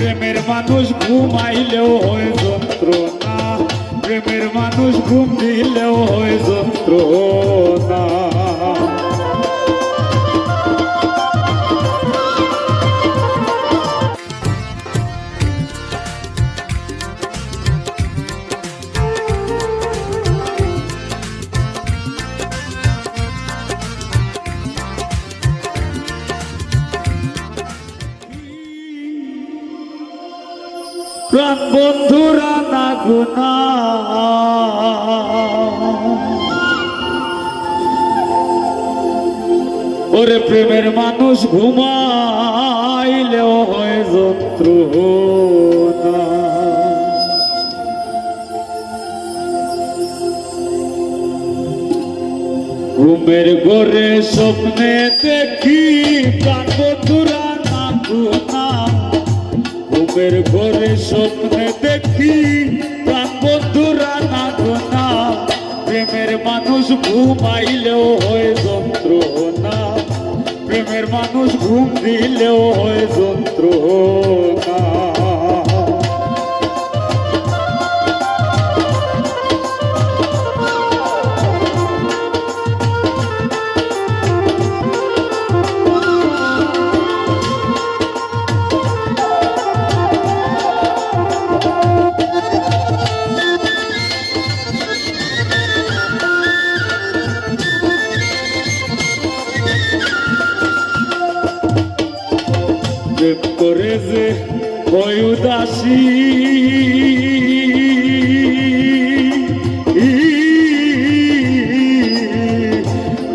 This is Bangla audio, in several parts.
প্রেমের মানুষ ঘুমাইলেও হয় যন্ত্রণা। প্রেমের মানুষ ঘুম দিলেও হয় যন্ত্রণা। প্রাণ বন্ধুরা না। গুনা ওরে প্রেমের মানুষ, ঘুমাইলেও হয় যন্ত্রণা ঘুমের ঘরে স্বপ্নে দেখি প্রাণ বন্ধুরা না। গুনা ঘুমের ঘরে স্বপ্নে দেখি বন্ধুরা না প্রেমের মানুষ ঘুমাইলেও হয় যন্ত্রণা। প্রেমের মানুষ ঘুম দিলেও হয় যন্ত্রণা। প্রেম করে যে হয়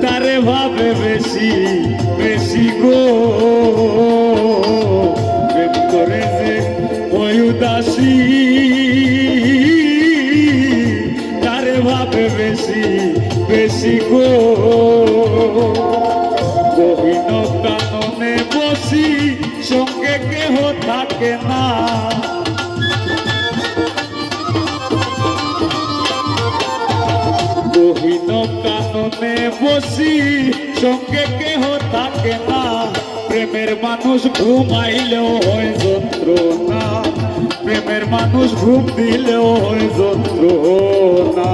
তারে ভাবে বেশি বেশি গো। প্রেম করে যে হয় তারে ভাবে বেশি বেশি গো। থাকে না। গহীন কাননে বসি, সঙ্গে কেহ থাকে না। প্রেমের মানুষ ঘুমাইলেও হয় যন্ত্রণা। প্রেমের মানুষ ঘুম দিলেও হয় যন্ত্রণা।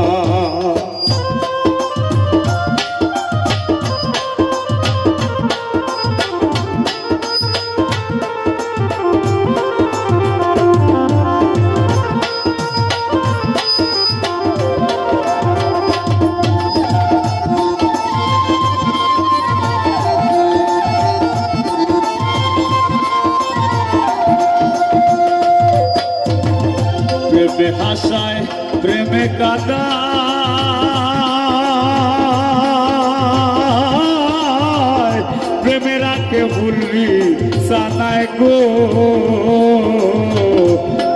প্রেমে হাসায় প্রেমে কাদা। প্রেমে রাখে ভুলবি সানায় গো।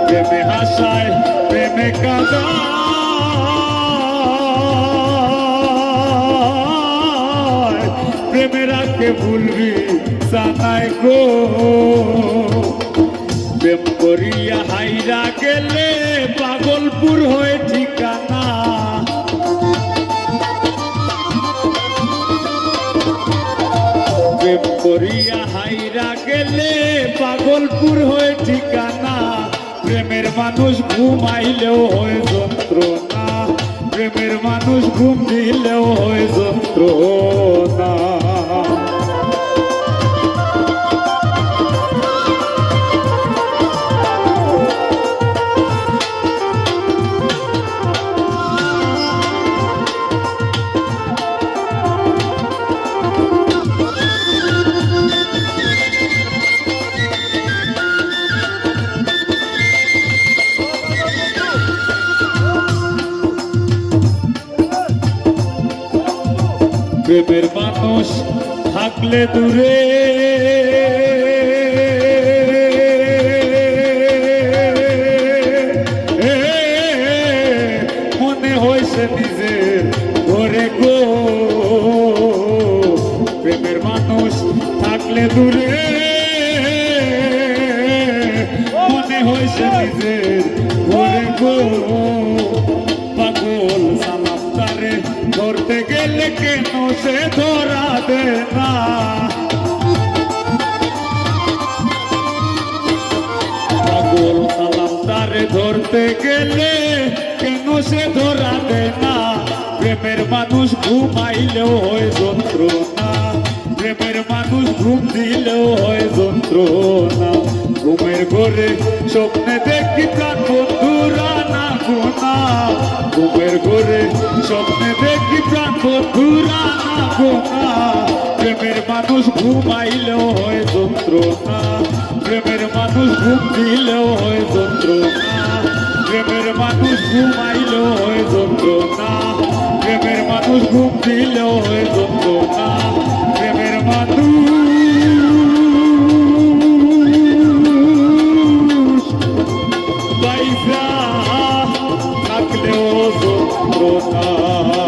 প্রেমে হাসায়, প্রেমে কাদা। প্রেমে রাখে ভুলবি সানায় গো। প্রেম করিয়া হাইরা গেলে পাগলপুর হয়ে ঠিকানা। প্রেম করিয়া হাইরা গেলে পাগলপুর হয়ে ঠিকানা। প্রেমের মানুষ ঘুমাইলেও হয় যন্ত্রণা। প্রেমের মানুষ ঘুম দিলেও হয় যন্ত্রণা। প্রেমের মানুষ থাকলে দূরে। মনে হয়েছে নিজে ঘরে গো। প্রেমের মানুষ থাকলে দূরে। ধরতে গেলে কেন সে ধরা দে না। ধরতে গেলে কেন সে ধরা দেয় না? প্রেমের মানুষ ঘুমাইলেও হয় যন্ত্রণা। প্রেমের মানুষ ঘুম দিলেও হয় যন্ত্রণা। ঘুমের ঘরে স্বপ্নে দেখি প্রাণ বন্ধুরা না গোনা। ঘুমের ঘরে স্বপ্নে প্রেমের মানুষ ঘুমাইলেও হয় যন্ত্রণা। প্রেমের মানুষ ঘুম দিলেও হয় যন্ত্রণা। প্রেমের মানুষ ঘুমাইলেও হয় যন্ত্রণা। প্রেমের মানুষ ঘুম দিলেও হয় যন্ত্রণা। প্রেমের মানুষ পয়সা থাকলেও যন্ত্রণা।